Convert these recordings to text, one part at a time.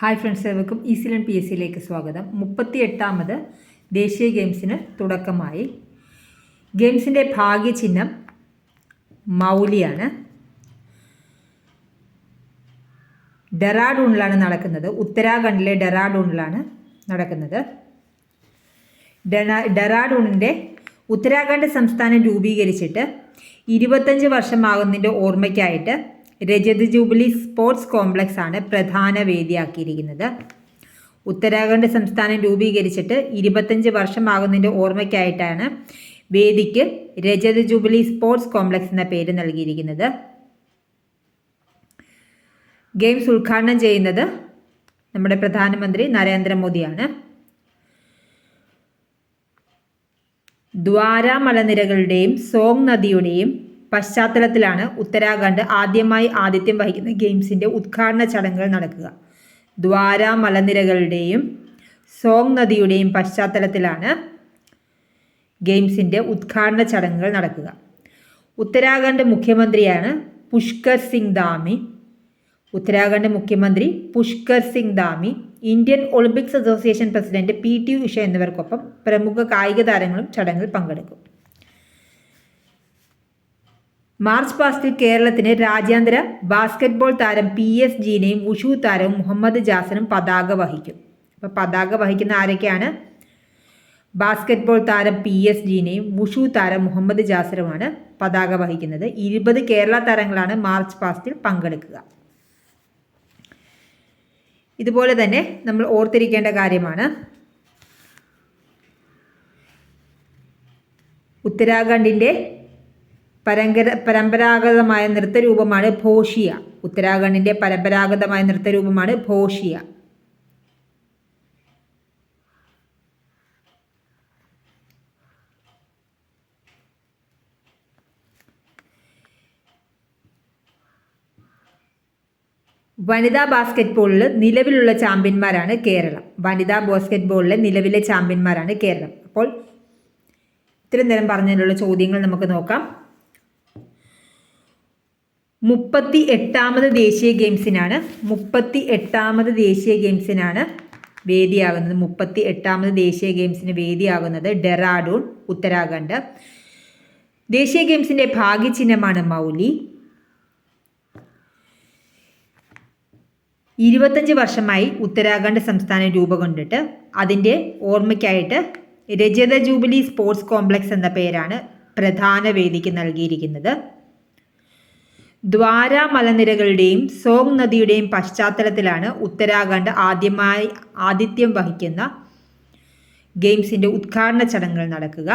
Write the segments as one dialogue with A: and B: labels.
A: Hi friends ഏവർക്കും ഈസിലൻ P S സിയിലേക്ക് സ്വാഗതം. മുപ്പത്തി എട്ടാമത് ദേശീയ ഗെയിംസിന് തുടക്കമായി. ഗെയിംസിന്റെ ഭാഗ്യചിഹ്നം മൗലിയാണ്. ഡെറാഡൂണിലാണ് നടക്കുന്നത്. ഉത്തരാഖണ്ഡിലെ ഡെറാഡൂണിലാണ് നടക്കുന്നത്. ഡെറാ ഡെറാഡൂണിന്റെ ഉത്തരാഖണ്ഡ് സംസ്ഥാനം രൂപീകരിച്ചിട്ട് ഇരുപത്തഞ്ച് വർഷമാകുന്നതിന്റെ ഓർമ്മയ്ക്കായിട്ട് രജത് ജൂബിലി സ്പോർട്സ് കോംപ്ലക്സ് ആണ് പ്രധാന വേദിയാക്കിയിരിക്കുന്നത്. ഉത്തരാഖണ്ഡ് സംസ്ഥാനം രൂപീകരിച്ചിട്ട് ഇരുപത്തഞ്ച് വർഷമാകുന്നതിന്റെ ഓർമ്മയ്ക്കായിട്ടാണ് വേദിക്ക് രജത് ജൂബിലി സ്പോർട്സ് കോംപ്ലക്സ് എന്ന പേര് നൽകിയിരിക്കുന്നത്. ഗെയിംസ് ഉദ്ഘാടനം ചെയ്യുന്നത് നമ്മുടെ പ്രധാനമന്ത്രി നരേന്ദ്രമോദിയാണ്. ദ്വാര മലനിരകളുടെയും സോങ് നദിയുടെയും പശ്ചാത്തലത്തിലാണ് ഉത്തരാഖണ്ഡ് ആദ്യമായി ആതിഥ്യം വഹിക്കുന്ന ഗെയിംസിന്റെ ഉദ്ഘാടന ചടങ്ങുകൾ നടക്കുക. ദ്വാര മലനിരകളുടെയും സോങ് നദിയുടെയും പശ്ചാത്തലത്തിലാണ് ഗെയിംസിന്റെ ഉദ്ഘാടന ചടങ്ങുകൾ നടക്കുക. ഉത്തരാഖണ്ഡ് മുഖ്യമന്ത്രിയാണ് പുഷ്കർ സിംഗ് ദാമി ഉത്തരാഖണ്ഡ് മുഖ്യമന്ത്രി Pushkar Singh Dhami Indian Olympics association president P T Usha എന്നിവർക്കൊപ്പം പ്രമുഖ കായിക താരങ്ങളും ചടങ്ങിൽ പങ്കെടുക്കും. മാർച്ച് പാസ്റ്റിൽ കേരളത്തിന് രാജ്യാന്തര ബാസ്കറ്റ്ബോൾ താരം പി എസ് ജീനയും ഉഷു താരവും മുഹമ്മദ് ജാസനും പതാക വഹിക്കും. അപ്പോൾ പതാക വഹിക്കുന്ന ആരൊക്കെയാണ്? ബാസ്കറ്റ്ബോൾ താരം പി എസ് ജീനയും വുഷു താരം മുഹമ്മദ് ജാസറുമാണ് പതാക വഹിക്കുന്നത്. ഇരുപത് കേരള താരങ്ങളാണ് മാർച്ച് പാസ്റ്റിൽ പങ്കെടുക്കുക. ഇതുപോലെ തന്നെ നമ്മൾ ഓർത്തിരിക്കേണ്ട കാര്യമാണ്. ഉത്തരാഖണ്ഡിന്റെ പരമ്പര പരമ്പരാഗതമായ നൃത്തരൂപമാണ് ഭോഷിയ. ഉത്തരാഖണ്ഡിന്റെ പരമ്പരാഗതമായ നൃത്തരൂപമാണ് ഭോഷിയ. വനിതാ ബാസ്കറ്റ്ബോളിൽ നിലവിലുള്ള ചാമ്പ്യന്മാരാണ് കേരളം. വനിതാ ബാസ്കറ്റ്ബോളിലെ നിലവിലെ ചാമ്പ്യന്മാരാണ് കേരളം. അപ്പോൾ ഇത്രയും നേരം പറഞ്ഞതിനുള്ള ചോദ്യങ്ങൾ നമുക്ക് നോക്കാം. മുപ്പത്തി എട്ടാമത് ദേശീയ ഗെയിംസിനാണ് മുപ്പത്തി എട്ടാമത് ദേശീയ ഗെയിംസിനാണ് വേദിയാകുന്നത്. മുപ്പത്തി എട്ടാമത് ദേശീയ ഗെയിംസിന് വേദിയാകുന്നത് ഡെറാഡൂൺ ഉത്തരാഖണ്ഡ്. ദേശീയ ഗെയിംസിന്റെ ഭാഗ്യചിഹ്നമാണ് മൗലി. ഇരുപത്തഞ്ച് വർഷമായി ഉത്തരാഖണ്ഡ് സംസ്ഥാനം രൂപം കൊണ്ടിട്ട് അതിന്റെ ഓർമ്മയ്ക്കായിട്ട് രജത ജൂബിലി സ്പോർട്സ് കോംപ്ലക്സ് എന്ന പേരാണ് പ്രധാന വേദിക്ക് നൽകിയിരിക്കുന്നത്. ദ്വാര മലനിരകളുടെയും സോങ് നദിയുടെയും പശ്ചാത്തലത്തിലാണ് ഉത്തരാഖണ്ഡ് ആദ്യമായി ആതിഥ്യം വഹിക്കുന്ന ഗെയിംസിന്റെ ഉദ്ഘാടന ചടങ്ങുകൾ നടക്കുക.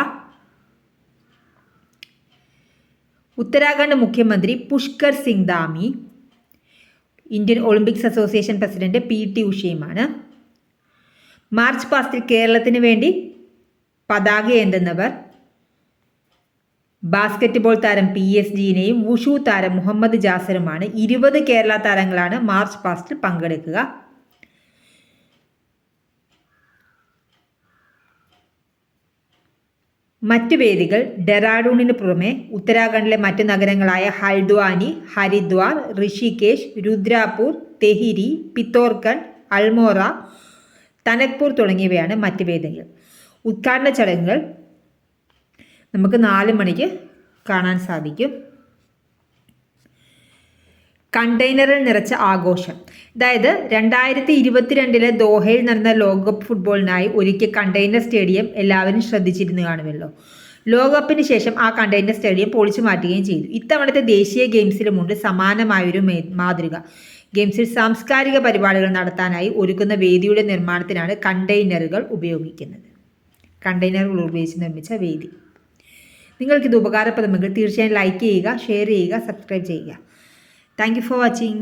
A: ഉത്തരാഖണ്ഡ് മുഖ്യമന്ത്രി Pushkar Singh Dhami Indian Olympics association president P T ഉഷയുമാണ്. March പാസ്റ്റിൽ കേരളത്തിന് വേണ്ടി പതാക ഏന്തുന്നവർ ബാസ്കറ്റ്ബോൾ താരം പി എസ് ജിനെയും വുഷു താരം മുഹമ്മദ് ജാസറുമാണ് ഇരുപത് കേരള താരങ്ങളാണ് മാർച്ച് പാസ്റ്റിൽ പങ്കെടുക്കുക. മറ്റു വേദികൾ ഡെറാഡൂണിന് പുറമെ ഉത്തരാഖണ്ഡിലെ മറ്റ് നഗരങ്ങളായ ഹൽദ്വാനി ഹരിദ്വാർ ഋഷികേശ് രുദ്രാപൂർ തെഹിരി പിത്തോർഖണ്ഡ് അൽമോറ തനക്പൂർ തുടങ്ങിയവയാണ് മറ്റ് വേദികൾ. ഉദ്ഘാടന ചടങ്ങുകൾ നമുക്ക് നാല് മണിക്ക് കാണാൻ സാധിക്കും. കണ്ടെയ്നറിൽ നിറച്ച ആഘോഷം. അതായത് രണ്ടായിരത്തി ഇരുപത്തിരണ്ടിലെ ദോഹയിൽ നടന്ന ലോകകപ്പ് ഫുട്ബോളിനായി ഒരുക്കിയ കണ്ടെയ്നർ സ്റ്റേഡിയം എല്ലാവരും ശ്രദ്ധിച്ചിരുന്നു കാണുമല്ലോ. ലോകകപ്പിന് ശേഷം ആ കണ്ടെയ്നർ സ്റ്റേഡിയം പൊളിച്ചു മാറ്റുകയും ചെയ്തു. ഇത്തവണത്തെ ദേശീയ ഗെയിംസിലുമുണ്ട് സമാനമായൊരു മാതൃക. ഗെയിംസിൽ സാംസ്കാരിക പരിപാടികൾ നടത്താനായി ഒരുക്കുന്ന വേദിയുടെ നിർമ്മാണത്തിനാണ് കണ്ടെയ്നറുകൾ ഉപയോഗിക്കുന്നത്. കണ്ടെയ്നറുകൾ ഉപയോഗിച്ച് നിർമ്മിച്ച വേദി. നിങ്ങൾക്കിത് ഉപകാരപ്രദമെങ്കിൽ തീർച്ചയായും ലൈക്ക് ചെയ്യുക ഷെയർ ചെയ്യുക സബ്സ്ക്രൈബ് ചെയ്യുക. Thank for watching